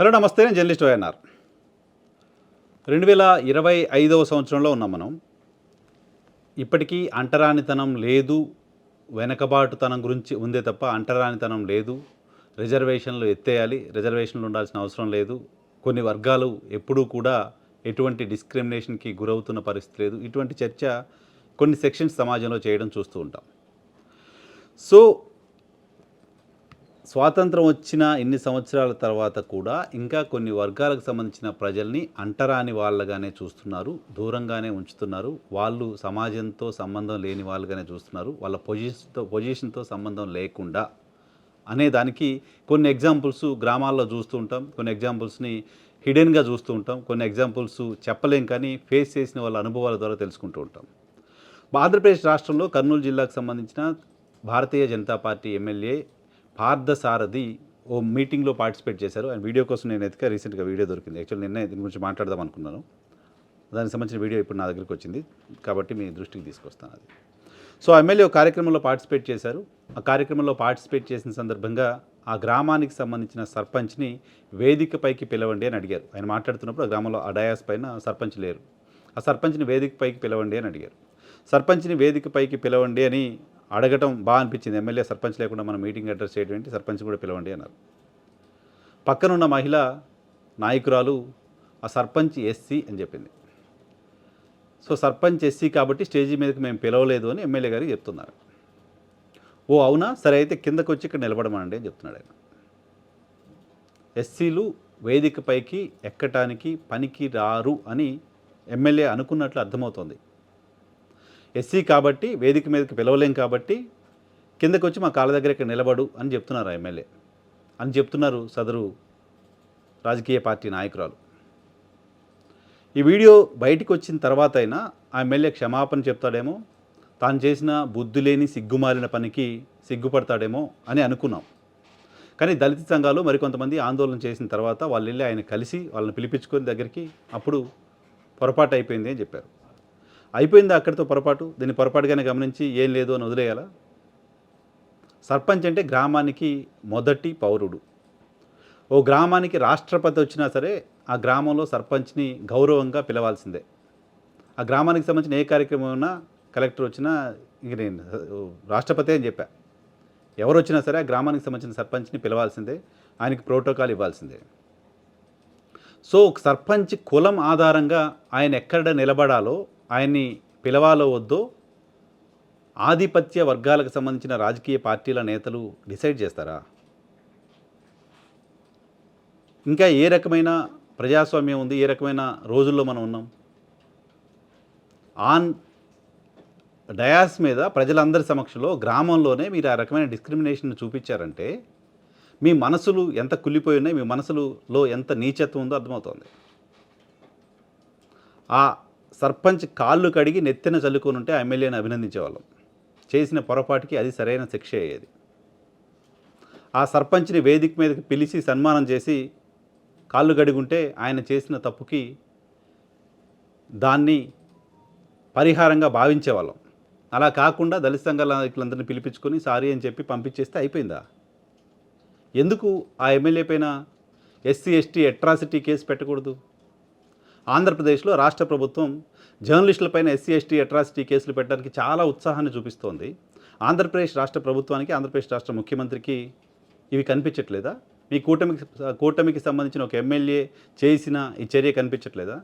Hello నమస్తే నేను journalist YNR. రెండు వేల ఇరవై ఐదవ సంవత్సరంలో ఉన్నాం మనం. ఇప్పటికీ అంటరానితనం లేదు వెనకబాటుతనం గురించి ఉందే తప్ప అంటరానితనం లేదు. రిజర్వేషన్లు ఎత్తేయాలి రిజర్వేషన్లు ఉండాల్సిన అవసరం లేదు. కొన్ని వర్గాలు ఎప్పుడూ కూడా ఎటువంటి డిస్క్రిమినేషన్కి గురవుతున్న పరిస్థితి లేదు. ఇటువంటి చర్చ కొన్ని సెక్షన్స్ సమాజంలో చేయడం చూస్తూ ఉంటాం. సో స్వాతంత్రం వచ్చిన ఇన్ని సంవత్సరాల తర్వాత కూడా ఇంకా కొన్ని వర్గాలకు సంబంధించిన ప్రజల్ని అంటరాని వాళ్ళగానే చూస్తున్నారు దూరంగానే ఉంచుతున్నారు. వాళ్ళు సమాజంతో సంబంధం లేని వాళ్ళుగానే చూస్తున్నారు. వాళ్ళ పొజిషన్తో పొజిషన్తో సంబంధం లేకుండా అనే దానికి కొన్ని ఎగ్జాంపుల్స్ గ్రామాల్లో చూస్తూ ఉంటాం. కొన్ని ఎగ్జాంపుల్స్ని హిడెన్గా చూస్తూ ఉంటాం. కొన్ని ఎగ్జాంపుల్స్ చెప్పలేం కానీ ఫేస్ చేసిన వాళ్ళ అనుభవాల ద్వారా తెలుసుకుంటూ ఉంటాం. ఆంధ్రప్రదేశ్ రాష్ట్రంలో కర్నూలు జిల్లాకు సంబంధించిన భారతీయ జనతా పార్టీ ఎమ్మెల్యే పార్థసారథి ఓ మీటింగ్లో పార్టిసిపేట్ చేశారు. ఆయన వీడియో కోసం నేను ఎతిక రీసెంట్గా వీడియో దొరికింది. యాక్చువల్ నిన్న దీని గురించి మాట్లాడదాం అనుకున్నాను. దానికి సంబంధించిన వీడియో ఇప్పుడు నా దగ్గరికి వచ్చింది. కాబట్టి మీ దృష్టికి తీసుకొస్తాను అది. సో ఎమ్మెల్యే ఒక కార్యక్రమంలో పార్టిసిపేట్ చేశారు. ఆ కార్యక్రమంలో పార్టిసిపేట్ చేసిన సందర్భంగా ఆ గ్రామానికి సంబంధించిన సర్పంచ్ని వేదికపైకి పిలవండి అని అడిగారు. ఆయన మాట్లాడుతున్నప్పుడు ఆ గ్రామంలో ఆ డయాస్ పైన సర్పంచ్ లేరు. ఆ సర్పంచ్ని వేదికపైకి పిలవండి అని అడిగారు. సర్పంచ్ని వేదికపైకి పిలవండి అని అడగటం బాగా అనిపించింది. ఎమ్మెల్యే సర్పంచ్ లేకుండా మనం మీటింగ్ అడ్రస్ చేయడం ఏంటి సర్పంచ్ కూడా పిలవండి అన్నారు. పక్కనున్న మహిళ నాయకురాలు ఆ సర్పంచ్ ఎస్సీ అని చెప్పింది. సో సర్పంచ్ ఎస్సీ కాబట్టి స్టేజీ మీదకి మేము పిలవలేదు అని ఎమ్మెల్యే గారికి చెప్తున్నారు. ఓ అవునా? సరే అయితే కిందకు వచ్చి ఇక్కడ నిలబడమనండి అని చెప్తున్నాడు ఆయన. ఎస్సీలు వేదికపైకి ఎక్కటానికి పనికి రారు అని ఎమ్మెల్యే అనుకున్నట్లు అర్థమవుతోంది. ఎస్సీ కాబట్టి వేదిక మీదకి పిలవలేం కాబట్టి కిందకు వచ్చి మా కాళ్ళ దగ్గర ఇక్కడ నిలబడు అని చెప్తున్నారు ఎమ్మెల్యే. అని చెప్తున్నారు సదరు రాజకీయ పార్టీ నాయకురాలు. ఈ వీడియో బయటికి వచ్చిన తర్వాత అయినా ఆ ఎమ్మెల్యే క్షమాపణ చెప్తాడేమో తాను చేసిన బుద్ధి లేని సిగ్గుమాలిన పనికి సిగ్గుపడతాడేమో అని అనుకున్నాం. కానీ దళిత సంఘాలు మరికొంతమంది ఆందోళన చేసిన తర్వాత వాళ్ళు వెళ్ళి ఆయన కలిసి వాళ్ళని పిలిపించుకొని దగ్గరికి అప్పుడు పొరపాటు అయిపోయింది అని చెప్పారు. అయిపోయింది అక్కడితో పొరపాటు? దీన్ని పొరపాటుగానే గమనించి ఏం లేదు అని వదిలేయాలా? సర్పంచ్ అంటే గ్రామానికి మొదటి పౌరుడు. ఓ గ్రామానికి రాష్ట్రపతి వచ్చినా సరే ఆ గ్రామంలో సర్పంచ్ని గౌరవంగా పిలవాల్సిందే. ఆ గ్రామానికి సంబంధించిన ఏ కార్యక్రమం ఉన్నా కలెక్టర్ వచ్చినా ఇంక నేను రాష్ట్రపతి అని చెప్పా. ఎవరు వచ్చినా సరే ఆ గ్రామానికి సంబంధించిన సర్పంచ్ని పిలవాల్సిందే. ఆయనకి ప్రోటోకాల్ ఇవ్వాల్సిందే. సో సర్పంచ్ కులం ఆధారంగా ఆయన ఎక్కడ నిలబడాలో ఆయన్ని పిలవాలో వద్దో ఆధిపత్య వర్గాలకు సంబంధించిన రాజకీయ పార్టీల నేతలు డిసైడ్ చేస్తారా? ఇంకా ఏ రకమైన ప్రజాస్వామ్యం ఉంది? ఏ రకమైన రోజుల్లో మనం ఉన్నాం? ఆన్ డయాస్ మీద ప్రజలందరి సమక్షంలో గ్రామంలోనే మీరు ఆ రకమైన డిస్క్రిమినేషన్ చూపించారంటే మీ మనసులు ఎంత కుళ్ళిపోయి ఉన్నాయి? మీ మనసులో ఎంత నీచత్వం ఉందో అర్థమవుతుంది. ఆ సర్పంచ్ కాళ్ళు కడిగి నెత్తిన చల్లుకొని ఉంటే ఎమ్మెల్యేని అభినందించేవాళ్ళం. చేసిన పొరపాటుకి అది సరైన శిక్ష అయ్యేది. ఆ సర్పంచ్ని వేదిక మీదకి పిలిచి సన్మానం చేసి కాళ్ళు కడుగుంటే ఆయన చేసిన తప్పుకి దాన్ని పరిహారంగా భావించేవాళ్ళం. అలా కాకుండా దళిత సంఘాల నాయకులందరినీ పిలిపించుకొని సారీ అని చెప్పి పంపించేస్తే అయిపోయిందా? ఎందుకు ఆ ఎమ్మెల్యే పైన ఎస్సీ ఎస్టీ అట్రాసిటీ కేసు పెట్టకూడదు? ఆంధ్రప్రదేశ్లో రాష్ట్ర ప్రభుత్వం జర్నలిస్టులపైన ఎస్సీ ఎస్టీ అట్రాసిటీ కేసులు పెట్టడానికి చాలా ఉత్సాహాన్ని చూపిస్తోంది. ఆంధ్రప్రదేశ్ రాష్ట్ర ప్రభుత్వానికి ఆంధ్రప్రదేశ్ రాష్ట్ర ముఖ్యమంత్రికి ఇవి కనిపించట్లేదా? మీ కూటమికి కూటమికి సంబంధించిన ఒక ఎమ్మెల్యే చేసిన ఈ చర్య కనిపించట్లేదా?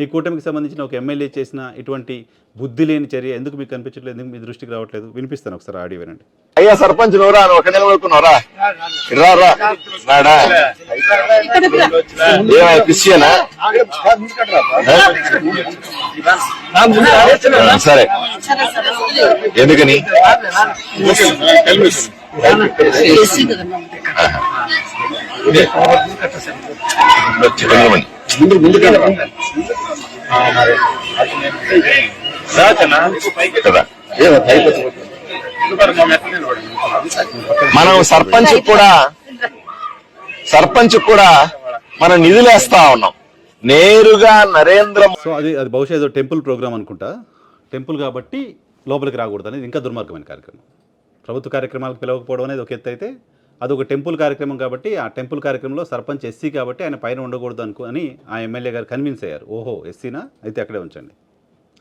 మీ కూటమికి సంబంధించిన ఒక ఎమ్మెల్యే చేసిన ఇటువంటి బుద్ధి లేని చర్య ఎందుకు మీకు కనిపించట్లేదు? ఎందుకు మీ దృష్టికి రావట్లేదు? వినిపిస్తాను ఒకసారి ఆడియో వినండి. అయ్యా సర్పంచ్ నువ్వు ఒక నిలబడుకున్నావురా రా రా. నాడా? ఏమయ్యా క్రిస్టియనా ఆ, సరే. ఎందుకని? వచ్చి కదా మనం సర్పంచ్ కూడా సర్పంచ్ కూడా మనం నిధులేస్తా ఉన్నాం. నేరుగా నరేంద్ర సో అది అది బహుశా ఏదో టెంపుల్ ప్రోగ్రామ్ అనుకుంటా. టెంపుల్ కాబట్టి లోపలికి రాకూడదు అనేది ఇంకా దుర్మార్గమైన కార్యక్రమం. ప్రభుత్వ కార్యక్రమాలకు పిలవకపోవడం అనేది ఒక ఎత్తు అయితే అదొక టెంపుల్ కార్యక్రమం కాబట్టి ఆ టెంపుల్ కార్యక్రమంలో సర్పంచ్ ఎస్సీ కాబట్టి ఆయన పైన ఉండకూడదు అనుకో అని ఆ ఎమ్మెల్యే గారు కన్విన్స్ అయ్యారు. ఓహో ఎస్సీనా? అయితే అక్కడే ఉంచండి.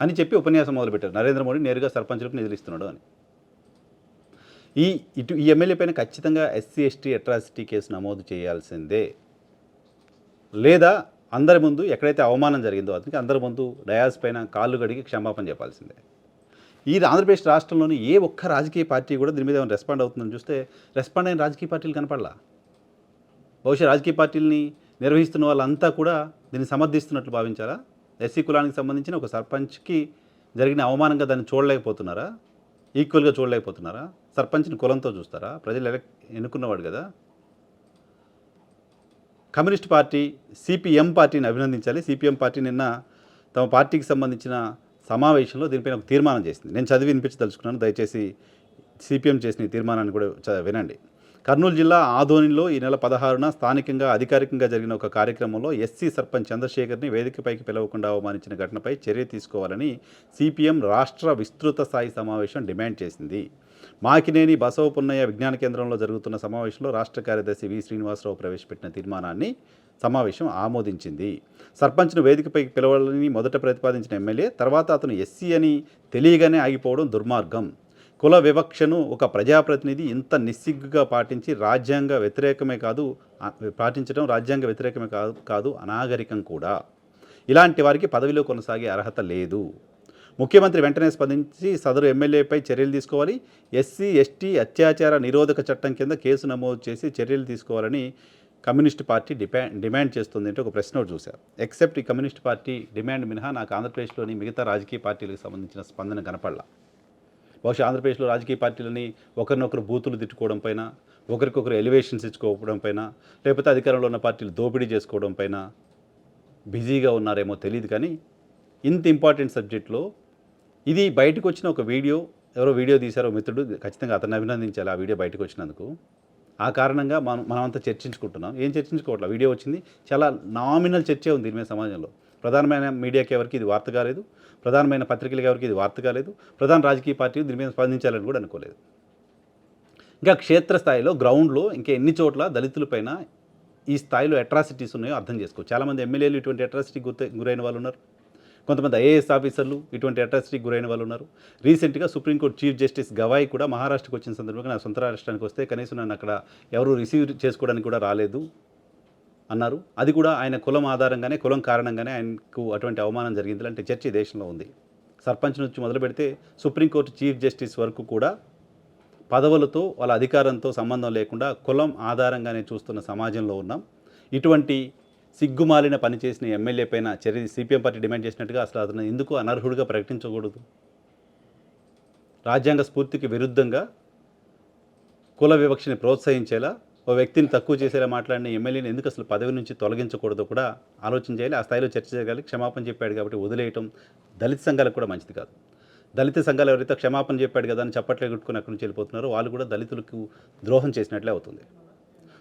అని చెప్పి ఉపన్యాసం మొదలుపెట్టారు. నరేంద్ర మోడీ నేరుగా సర్పంచులకు నిధులు ఇస్తున్నాడు అని. ఈ ఇటు ఈ ఎమ్మెల్యే పైన ఖచ్చితంగా ఎస్సీ ఎస్టీ అట్రాసిటీ కేసు నమోదు చేయాల్సిందే. లేదా అందరి ముందు ఎక్కడైతే అవమానం జరిగిందో అతనికి అందరి ముందు డయాస్ పైన కాళ్ళు గడిగి క్షమాపణ చెప్పాల్సిందే. ఈ ఆంధ్రప్రదేశ్ రాష్ట్రంలోని ఏ ఒక్క రాజకీయ పార్టీ కూడా దీని మీద ఏమైనా రెస్పాండ్ అవుతుందని చూస్తే రెస్పాండ్ అయిన రాజకీయ పార్టీలు కనపడలా. బహుశా రాజకీయ పార్టీలని నిర్వహిస్తున్న వాళ్ళంతా కూడా దీన్ని సమర్థిస్తున్నట్లు భావించారా ఎస్సీ కులానికి సంబంధించిన ఒక సర్పంచ్కి జరిగిన అవమానంగా దాన్ని చూడలేకపోతున్నారా? ఈక్వల్గా చూడలేకపోతున్నారా? సర్పంచ్ని కులంతో చూస్తారా? ప్రజలు ఎలక్ ఎన్నుకున్నవాడు కదా. కమ్యూనిస్ట్ పార్టీ సిపిఎం పార్టీని అభినందించాలి. సిపిఎం పార్టీ నిన్న తమ పార్టీకి సంబంధించిన సమావేశంలో దీనిపైన ఒక తీర్మానం చేసింది. నేను చదివి వినిపించి తలుచుకున్నాను దయచేసి సిపిఎం చేసిన ఈ తీర్మానాన్ని కూడా చ- వినండి. కర్నూలు జిల్లా ఆదోనిలో ఈ నెల పదహారున స్థానికంగా అధికారికంగా జరిగిన ఒక కార్యక్రమంలో ఎస్సీ సర్పంచ్ చంద్రశేఖర్ని వేదికపైకి పిలవకుండా అవమానించిన ఘటనపై చర్య తీసుకోవాలని సిపిఎం రాష్ట్ర విస్తృత స్థాయి సమావేశం డిమాండ్ చేసింది. మాకినేని బసవపున్నయ్య విజ్ఞాన కేంద్రంలో జరుగుతున్న సమావేశంలో రాష్ట్ర కార్యదర్శి వి శ్రీనివాసరావు ప్రవేశపెట్టిన తీర్మానాన్ని సమావేశం ఆమోదించింది. సర్పంచ్ను వేదికపైకి పిలవాలని మొదట ప్రతిపాదించిన ఎమ్మెల్యే తర్వాత అతను ఎస్సీ అని తెలియగానే ఆగిపోవడం దుర్మార్గం. కుల వివక్షను ఒక ప్రజాప్రతినిధి ఇంత నిస్సిగ్గుగా పాటించి రాజ్యాంగ వ్యతిరేకమే కాదు పాటించడం రాజ్యాంగ వ్యతిరేకమే కాదు కాదు అనాగరికం కూడా. ఇలాంటి వారికి పదవిలో కొనసాగే అర్హత లేదు. ముఖ్యమంత్రి వెంటనే స్పందించి సదరు ఎమ్మెల్యేపై చర్యలు తీసుకోవాలి. ఎస్సీ ఎస్టీ అత్యాచార నిరోధక చట్టం కింద కేసు నమోదు చేసి చర్యలు తీసుకోవాలని కమ్యూనిస్ట్ పార్టీ డిపెండ్ డిమాండ్ చేస్తుంది అంటే ఒక ప్రశ్న ఒకటి చూశారు. ఎక్సెప్ట్ ఈ కమ్యూనిస్ట్ పార్టీ డిమాండ్ మినహా నాకు ఆంధ్రప్రదేశ్లోని మిగతా రాజకీయ పార్టీలకు సంబంధించిన స్పందన కనపడలా. బహుశా ఆంధ్రప్రదేశ్లో రాజకీయ పార్టీలని ఒకరినొకరు బూతులు తిట్టుకోవడం పైన ఒకరికొకరు ఎలివేషన్స్ ఇచ్చుకోవడం పైన లేకపోతే అధికారంలో ఉన్న పార్టీలు దోపిడీ చేసుకోవడం పైన బిజీగా ఉన్నారేమో తెలియదు కానీ ఇంత ఇంపార్టెంట్ సబ్జెక్ట్లో ఇది బయటకు వచ్చిన ఒక వీడియో ఎవరో వీడియో తీశారో మిత్రుడు ఖచ్చితంగా అతన్ని అభినందించాలి ఆ వీడియో బయటకు వచ్చినందుకు ఆ కారణంగా మనం మనమంతా చర్చించుకుంటున్నాం. ఏం చర్చించుకోవట్లా? వీడియో వచ్చింది. చాలా నామినల్ చర్చే ఉంది దీని మీద సమాజంలో. ప్రధానమైన మీడియాకి ఎవరికి ఇది వార్త కాలేదు. ప్రధానమైన పత్రికలకి ఎవరికి ఇది వార్త కాలేదు. ప్రధాన రాజకీయ పార్టీలు దీని మీద స్పందించాలని కూడా అనుకోలేదు. ఇంకా క్షేత్రస్థాయిలో గ్రౌండ్లో ఇంకా ఎన్ని చోట్ల దళితులపైన ఈ స్థాయిలో అట్రాసిటీస్ ఉన్నాయో అర్థం చేసుకో. చాలామంది ఎమ్మెల్యేలు ఇటువంటి అట్రాసిటీ గుర్తు గురైన వాళ్ళు ఉన్నారు. కొంతమంది ఐఏఎస్ ఆఫీసర్లు ఇటువంటి అట్రాసిటీకి గురైన వాళ్ళు ఉన్నారు. రీసెంట్గా సుప్రీంకోర్టు చీఫ్ జస్టిస్ గవాయ్ కూడా మహారాష్ట్రకు వచ్చిన సందర్భంగా నా సొంత రాష్ట్రానికి వస్తే కనీసం నన్ను అక్కడ ఎవరు రిసీవ్ చేసుకోవడానికి కూడా రాలేదు అన్నారు. అది కూడా ఆయన కులం ఆధారంగానే కులం కారణంగానే ఆయనకు అటువంటి అవమానం జరిగింది. అంటే చర్చ దేశంలో ఉంది. సర్పంచ్ నుంచి మొదలు పెడితే సుప్రీంకోర్టు చీఫ్ జస్టిస్ వరకు కూడా పదవులతో వాళ్ళ అధికారంతో సంబంధం లేకుండా కులం ఆధారంగానే చూస్తున్న సమాజంలో ఉన్నాం. ఇటువంటి సిగ్గుమాలిన పనిచేసిన ఎమ్మెల్యే పైన చర్య సిపిఎం పార్టీ డిమాండ్ చేసినట్టుగా అసలు అతను ఎందుకు అనర్హుడిగా ప్రకటించకూడదు? రాజ్యాంగ స్ఫూర్తికి విరుద్ధంగా కుల వివక్షని ప్రోత్సహించేలా ఓ వ్యక్తిని తక్కువ చేసేలా మాట్లాడిన ఎమ్మెల్యేని ఎందుకు అసలు పదవి నుంచి తొలగించకూడదు కూడా ఆలోచన చేయాలి. ఆ స్థాయిలో చర్చ చేయగలి క్షమాపణ చెప్పాడు కాబట్టి వదిలేయటం దళిత సంఘాలకు కూడా మంచిది కాదు. దళిత సంఘాలు ఎవరైతే క్షమాపణ చెప్పాడు కదా అని చప్పట్లే కొట్టుకుని అక్కడి నుంచి వెళ్ళిపోతున్నారో వాళ్ళు కూడా దళితులకు ద్రోహం చేసినట్లే అవుతుంది.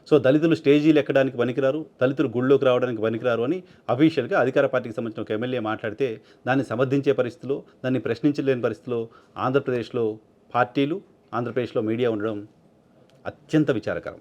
సో దళితులు స్టేజీలు ఎక్కడానికి పనికిరారు దళితులు గుళ్ళోకి రావడానికి పనికిరారు అని అఫీషియల్గా అధికార పార్టీకి సంబంధించిన ఒక ఎమ్మెల్యే మాట్లాడితే దాన్ని సమర్థించే పరిస్థితిలో దాన్ని ప్రశ్నించలేని పరిస్థితిలో ఆంధ్రప్రదేశ్లో పార్టీలు ఆంధ్రప్రదేశ్లో మీడియా ఉండడం అత్యంత విచారకరం.